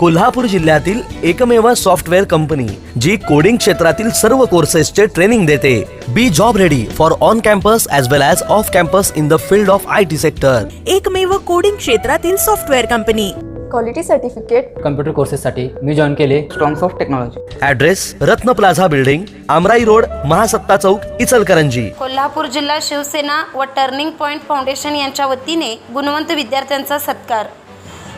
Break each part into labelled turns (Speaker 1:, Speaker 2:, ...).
Speaker 1: कोल्हापूर जिल्ह्यातील एकमेव software company जी coding क्षेत्रातील सर्व कोर्सेसचे ट्रेनिंग देते. Be job ready for on campus as well as off campus in the field of I T sector
Speaker 2: एकमेव coding क्षेत्रातील software company.
Speaker 3: Quality certificate
Speaker 4: computer कोर्सेससाठी मी join केले. Strongs of technology
Speaker 1: address Ratna plaza building Amrai road Mahasatta चौक इचलकरंजी.
Speaker 5: कोल्हापूर जिल्हा शिवसेना व turning point foundation यांच्या वतीने गुणवंत विद्यार्थ्यांचा सत्कार.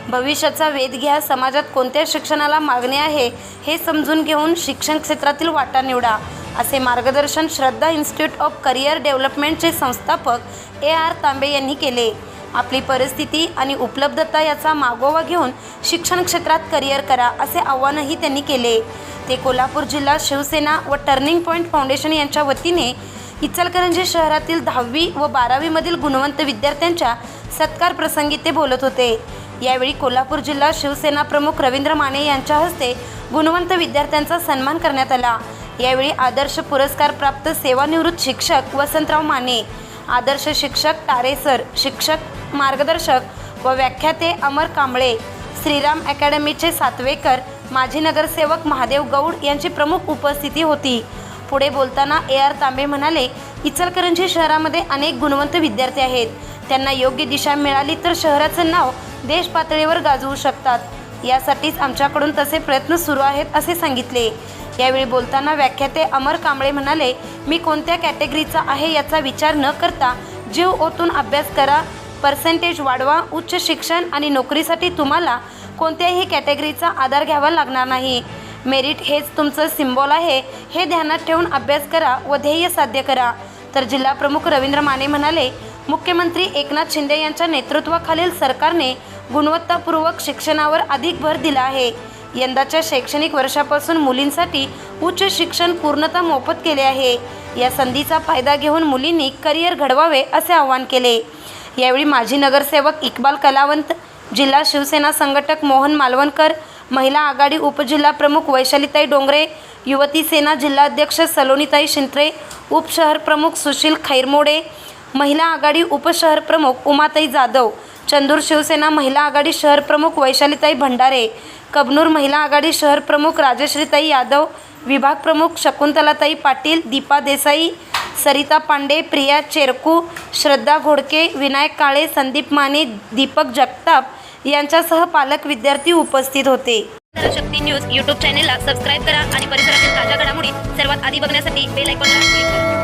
Speaker 5: भविष्याचा वेध घ्या. समाजात कोणत्या शिक्षणाला मागणी आहे हे समजून घेऊन शिक्षण क्षेत्रातील वाटा निवडा असे मार्गदर्शन श्रद्धा इन्स्टिट्यूट ऑफ करिअर डेव्हलपमेंटचे संस्थापक ए आर तांबे यांनी केले. आपली परिस्थिती आणि उपलब्धता याचा मागोवा घेऊन शिक्षण क्षेत्रात करिअर करा असे आव्हानही त्यांनी केले. ते कोल्हापूर जिल्हा शिवसेना व टर्निंग पॉईंट फाउंडेशन यांच्या वतीने इचलकरंजी शहरातील दहावी व बारावीमधील गुणवंत विद्यार्थ्यांच्या सत्कार प्रसंगी ते बोलत होते. यावेळी कोल्हापूर जिल्हा शिवसेना प्रमुख रवींद्र माने यांच्या हस्ते गुणवंत विद्यार्थ्यांचा सन्मान करण्यात आला. यावेळी आदर्श पुरस्कार प्राप्त सेवानिवृत्त शिक्षक वसंतराव माने आदर्श शिक्षक तारेसर शिक्षक मार्गदर्शक व व्याख्याते अमर कांबळे श्रीराम अकॅडमीचे सातवेकर माजी नगरसेवक महादेव गौड यांची प्रमुख उपस्थिती होती. पुढे बोलताना ए आर तांबे म्हणाले इचलकरंजी शहरामध्ये अनेक गुणवंत विद्यार्थी आहेत. त्यांना योग्य दिशा मिळाली तर शहराचं नाव देश पातळीवर गाजवू शकतात. यासाठीच आमच्याकडून तसे प्रयत्न सुरू आहेत असे सांगितले. यावेळी बोलताना व्याख्याते अमर कांबळे म्हणाले मी कोणत्या कॅटेगरीचा आहे याचा विचार न करता जीव ओतून अभ्यास करा. पर्सेंटेज वाढवा उच्च शिक्षण आणि नोकरीसाठी तुम्हाला कोणत्याही कॅटेगरीचा आधार घ्यावा लागणार नाही. मेरिट हेच तुमचं सिम्बॉल आहे. हे ध्यानात ठेवून अभ्यास करा व ध्येय साध्य करा. तर जिल्हा प्रमुख रवींद्र माने म्हणाले मुख्यमंत्री एकनाथ शिंदे यांच्या नेतृत्वाखालील सरकारने गुणवत्तापूर्वक शिक्षणावर अधिक भर दिला आहे. यंदाच्या शैक्षणिक वर्षापासून मुलींसाठी उच्च शिक्षण पूर्णतः मोफत केले आहे. या संधीचा फायदा घेऊन मुलींनी करिअर घडवावे असे आवाहन केले. यावेळी माजी नगरसेवक इक्बाल कलावंत जिल्हा शिवसेना संघटक मोहन मालवणकर महिला आघाडी उपजिल्हा प्रमुख वैशालीताई डोंगरे युवती सेना जिल्हाध्यक्ष सलोनीताई शिंत्रे उपशहर प्रमुख सुशील खैरमोडे महिला आघाडी उपशहर प्रमुख उमाताई जाधव चंदूर शिवसेना महिला आघाडी शहर प्रमुख वैशालीताई भंडारे कबनूर महिला आघाडी शहर प्रमुख राजश्रीताई यादव विभाग प्रमुख शकुंतलाताई पाटील दीपा देसाई सरिता पांडे प्रिया चेरकू श्रद्धा घोडके विनायक काळे संदीप माने दीपक जगताप यांच्यासह पालक विद्यार्थी उपस्थित होते.
Speaker 6: शक्ती न्यूज यूट्यूब चॅनेलला सबस्क्राईब करा आणि परिसरातील ताज्या घडामोडी सर्वात आधी बघण्यासाठी बेल आयकॉनला क्लिक करा.